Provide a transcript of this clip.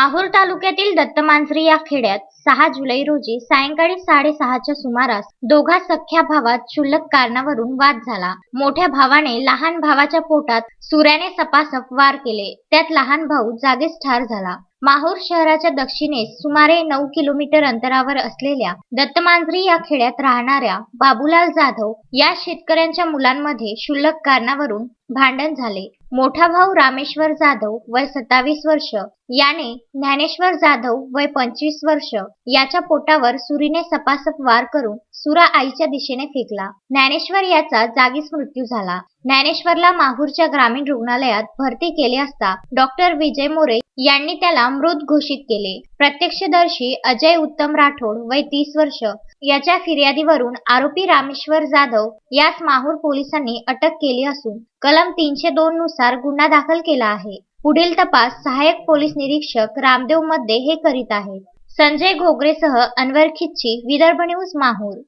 माहूर तालुक्यातील दत्तमांजरी या खेड्यात सहा जुलै रोजी सायंकाळी साडेसहाच्या सुमारास दोघा सख्या भावात क्षुल्लक कारणावरून वाद झाला. मोठ्या भावाने लहान भावाच्या पोटात सुऱ्याने सपासप वार केले. त्यात लहान भाऊ जागीच ठार झाला. माहूर शहराच्या दक्षिणेस सुमारे नऊ किलोमीटर अंतरावर असलेल्या दत्तमांजरी या खेड्यात राहणाऱ्या बाबूलाल जाधव या शेतकऱ्यांच्या मुलांमध्ये क्षुल्लक कारणावरून भांडण झाले. मोठा भाऊ रामेश्वर जाधव वय सत्तावीस वर्ष याने ज्ञानेश्वर जाधव वय पंचवीस वर्ष याच्या पोटावर सुरीने सपासप वार करून सुरा आईच्या दिशेने फेकला. ज्ञानेश्वर याचा जागीच मृत्यू झाला. ज्ञानेश्वरला माहूरच्या ग्रामीण रुग्णालयात भरती केले असता डॉक्टर विजय मोरे यांनी त्याला मृत घोषित केले. प्रत्यक्षदर्शी अजय उत्तम राठोड वय तीस वर्ष याच्या फिर्यादीवरून आरोपी रामेश्वर जाधव यास माहूर पोलिसांनी अटक केली असून कलम तीनशे दोन नुसार गुन्हा दाखल केला आहे. पुढील तपास सहाय्यक पोलीस निरीक्षक रामदेवमध्ये हे करीत आहेत. संजय घोगरेसह अनवर खिच्ची विदर्भ न्यूज माहूर.